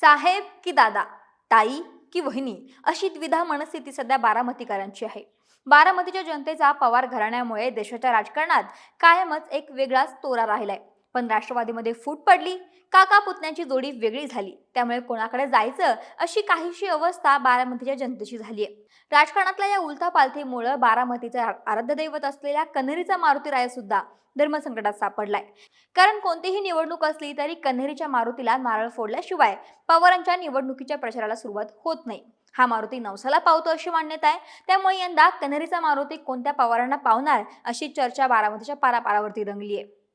साहेब की दादा ताई की वहिनी अशी द्विधा मनस्थिती सध्या बारामतीकरांची आहे. बारामतीच्या जनतेचा पवार घराण्यामुळे देशाच्या राजकारणात कायमच एक वेगळाच तोरा राहिलाय. पण राष्ट्रवादीमध्ये फूट पडली काका पुतण्याची जोडी वेगळी झाली. त्यामुळे कोणाकडे जायचं अशी काहीशी अवस्था बारामतीच्या जनतेची झाली आहे. राजकारणातल्या या उलथापालथीमुळं बारामतीचं आ- आराध्य दैवत असलेल्या कन्हेरीचा मारुती राय सुद्धा धर्मसंकटात सापडलाय. कारण कोणतीही निवडणूक असली तरी कन्हेरीच्या मारुतीला नारळ फोडल्याशिवाय पवारांच्या निवडणुकीच्या प्रचाराला सुरुवात होत नाही. हा मारुती नवसाला पावतो अशी मान्यता आहे. त्यामुळे यंदा कन्हेरीचा मारुती कोणत्या पवारांना पावणार अशी चर्चा बारामतीच्या पारापारावरती रंगली आहे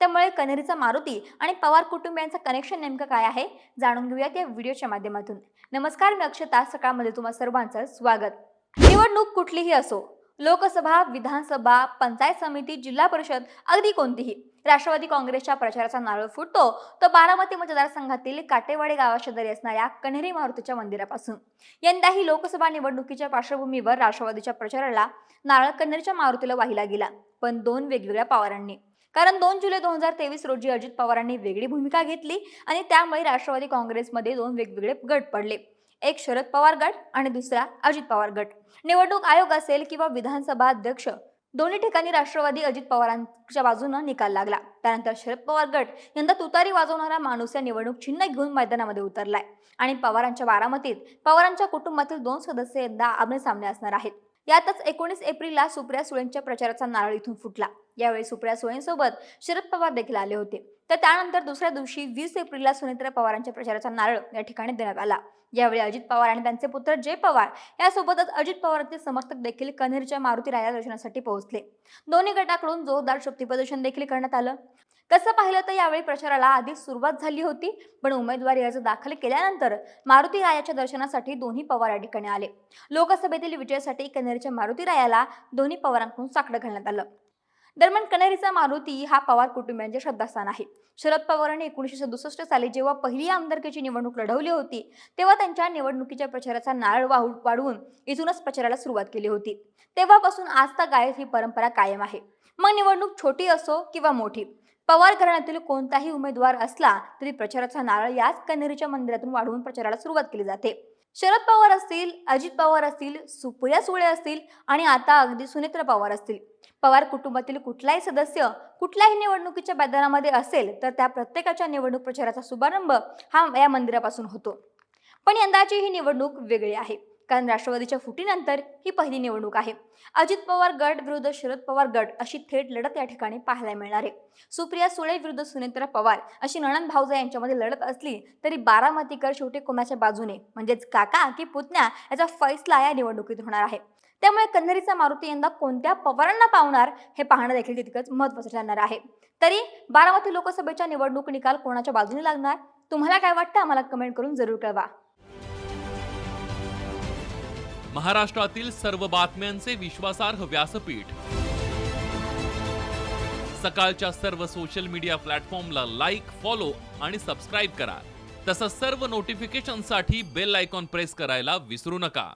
त्यामुळे कन्हेरीचा मारुती आणि पवार कुटुंबियांचं कनेक्शन नेमकं काय आहे जाणून घेऊयात या व्हिडिओच्या माध्यमातून. नमस्कार मी अक्षता. सकाळमध्ये तुम्हा सर्वांचं स्वागत. निवडणूक कुठलीही असो लोकसभा विधानसभा पंचायत समिती जिल्हा परिषद अगदी कोणतीही राष्ट्रवादी काँग्रेसच्या प्रचाराचा नारळ फुटतो तो बारामती मतदारसंघातील काटेवाडी गावाशेजारी असणाऱ्या कन्हेरी मारुतीच्या मंदिरापासून. यंदाही लोकसभा निवडणुकीच्या पार्श्वभूमीवर राष्ट्रवादीच्या प्रचाराला नारळ कन्हेरीच्या मारुतीला वाहिला गेला पण दोन वेगवेगळ्या पवारांनी. कारण दोन जुलै दोन हजार तेवीस रोजी अजित पवारांनी वेगळी भूमिका घेतली आणि त्यामुळे राष्ट्रवादी काँग्रेसमध्ये दोन वेगवेगळे गट पडले. एक शरद पवार गट आणि दुसरा अजित पवार गट. निवडणूक आयोग असेल किंवा विधानसभा अध्यक्ष दोन्ही ठिकाणी राष्ट्रवादी अजित पवारांच्या बाजूनं निकाल लागला. त्यानंतर शरद पवार गट यंदा तुतारी वाजवणारा माणूस या निवडणूक चिन्ह घेऊन मैदानामध्ये उतरलाय आणि पवारांच्या बारामतीत पवारांच्या कुटुंबातील दोन सदस्य यंदा आमने सामने असणार आहेत. यातच एकोणीस एप्रिलला सुप्रिया सुळेंच्या प्रचाराचा नारळ इथून फुटला. यावेळी सुप्रिया सुळेंसोबत शरद पवार देखील आले होते. तर त्यानंतर दुसऱ्या दिवशी वीस एप्रिलला सुनेत्रा पवारांच्या प्रचाराचा नारळ या ठिकाणी देण्यात आला. यावेळी अजित पवार आणि त्यांचे पुत्र जय पवार यासोबतच अजित पवारांचे समर्थक देखील कन्हेरच्या मारुती राया दर्शनासाठी पोहोचले. दोन्ही गटाकडून जोरदार शक्ती प्रदर्शन देखील करण्यात आलं. कसं पाहिलं तर यावेळी प्रचाराला आधीच सुरुवात झाली होती पण उमेदवारी अर्ज दाखल केल्यानंतर मारुती रायाच्या दर्शनासाठी दोन्ही पवार या ठिकाणी आले. लोकसभेतील विजयासाठी कन्हेरच्या मारुती रायाला दोन्ही पवारांकडून साकडं घालण्यात आलं. दरम्यान कन्हेरीचा मारुती हा पवार कुटुंबियांचे श्रद्धास्थान आहे. शरद पवारांनी एकोणीसशे सदुसष्ट साली जेव्हा पहिली आमदारकीची निवडणूक लढवली होती तेव्हा त्यांच्या निवडणुकीच्या प्रचाराचा नारळ वाहू वाढवून इथूनच प्रचाराला सुरुवात केली होती. तेव्हापासून आज तक गायत ही परंपरा कायम आहे. मग निवडणूक छोटी असो किंवा मोठी पवार घराण्यातील कोणताही उमेदवार असला तरी प्रचाराचा नारळ याच कन्हेरीच्या मंदिरातून वाढवून प्रचाराला सुरुवात केली जाते. शरद पवार असतील अजित पवार असतील सुप्रिया सुळे असतील आणि आता अगदी सुनेत्र पवार असतील. पवार कुटुंबातील कुठलाही सदस्य कुठल्याही निवडणुकीच्या मैदानामध्ये असेल तर त्या प्रत्येकाच्या निवडणूक प्रचाराचा शुभारंभ हा या मंदिरापासून होतो. पण यंदाची ही निवडणूक वेगळी आहे. कारण राष्ट्रवादीच्या फुटीनंतर ही पहिली निवडणूक आहे. अजित पवार गट विरुद्ध शरद पवार गट अशी थेट लढत या ठिकाणी पाहायला मिळणार आहे. सुप्रिया सुळे विरुद्ध सुनेत्रा पवार अशी नणंद भाऊजा यांच्यामध्ये लढत असली तरी बारामतीकर शेवटी कोणाच्या बाजूने? म्हणजेच काका की पुतण्या याचा फैसला या निवडणुकीत होणार आहे. त्यामुळे कन्हेरीचा मारुती यंदा कोणत्या पवारांना पावणार हे पाहणं देखील तितकंच महत्वाचं ठरणार आहे. तरी बारामती लोकसभेच्या निवडणूक निकाल कोणाच्या बाजूने लागणार? तुम्हाला काय वाटतं? आम्हाला कमेंट करून जरूर कळवा. महाराष्ट्रातील सर्व बातम्यांचे विश्वासार्ह व्यासपीठ. सकाळच्या सर्व सोशल मीडिया प्लॅटफॉर्मला लाईक फॉलो आणि सबस्क्राईब करा. तसंच सर्व नोटिफिकेशनसाठी बेल आयकॉन प्रेस करायला विसरू नका.